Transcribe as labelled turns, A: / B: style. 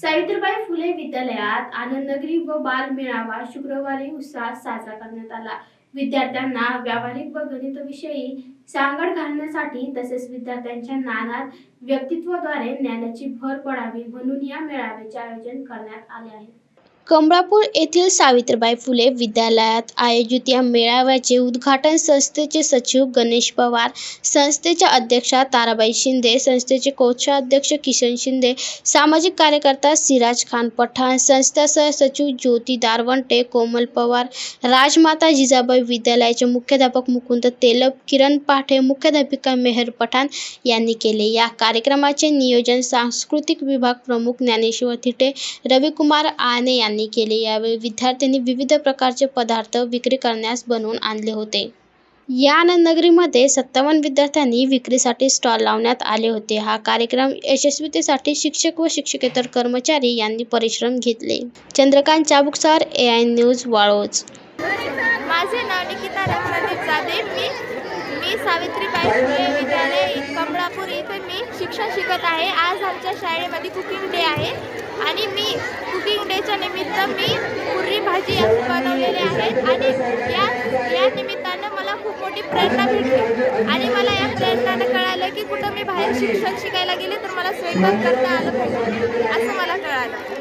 A: सावित्रीबाई फुले विद्यालयात आनंदगिरी व बाल मेळावा शुक्रवारी उत्साहात साजरा करण्यात आला. विद्यार्थ्यांना व्यावहारिक व गणितविषयी सांगड घालण्यासाठी तसेच विद्यार्थ्यांच्या ज्ञानात व्यक्तित्वाद्वारे ज्ञानाची भर पडावी म्हणून या मेळाव्याचे आयोजन करण्यात आले आहे. कमळापूर येथील सावित्रीबाई फुले विद्यालयात आयोजित या मेळाव्याचे उद्घाटन संस्थेचे सचिव गणेश पवार संस्थेच्या अध्यक्षा ताराबाई शिंदे संस्थेचे कोषाध्यक्ष किशन शिंदे सामाजिक कार्यकर्ता सिराज खान पठाण संस्था सहसचिव ज्योती दारवंटे कोमल पवार राजमाता जिजाबाई विद्यालयाचे मुख्याध्यापक मुकुंद तेलप किरण पाठे मुख्याध्यापिका मेहर पठाण यांनी केले. या कार्यक्रमाचे नियोजन सांस्कृतिक विभाग प्रमुख ज्ञानेश्वर थिटे रविकुमार आने यांनी केले. यावेळी विद्यार्थ्यांनी विविध प्रकारचे पदार्थ विक्री करण्यास बनवून आणले होते. या आनंदनगरीमध्ये सत्तावन्न विद्यार्थ्यांनी विक्रीसाठी स्टॉल लावण्यात आले होते. हा कार्यक्रम यशस्वीतेसाठी शिक्षक व शिक्षकेतर कर्मचारी यांनी परिश्रम घेतले. Chandrakant Chabuksar A I news Waloj.
B: माझे नाव निकिता रत्नादेव जाधव मी मी सावित्रीबाई फुले विद्यालय कमळापूर इथे मी शिक्षण शिकत आहे. आज आमच्या शाळेमध्ये कुकिंग डे आहे. आणि मी कुकिंग डेच्या निमित्त मी पुरी भाजी असं बनवलेली आहे. आणि या या निमित्तानं मला खूप मोठी प्रेरणा भेटली. आणि मला या प्रेरणानं कळालं की कुठं मी बाहेर शिक्षण शिकायला गेले तर मला स्वयंपाक करता आलं पाहिजे असं मला कळालं.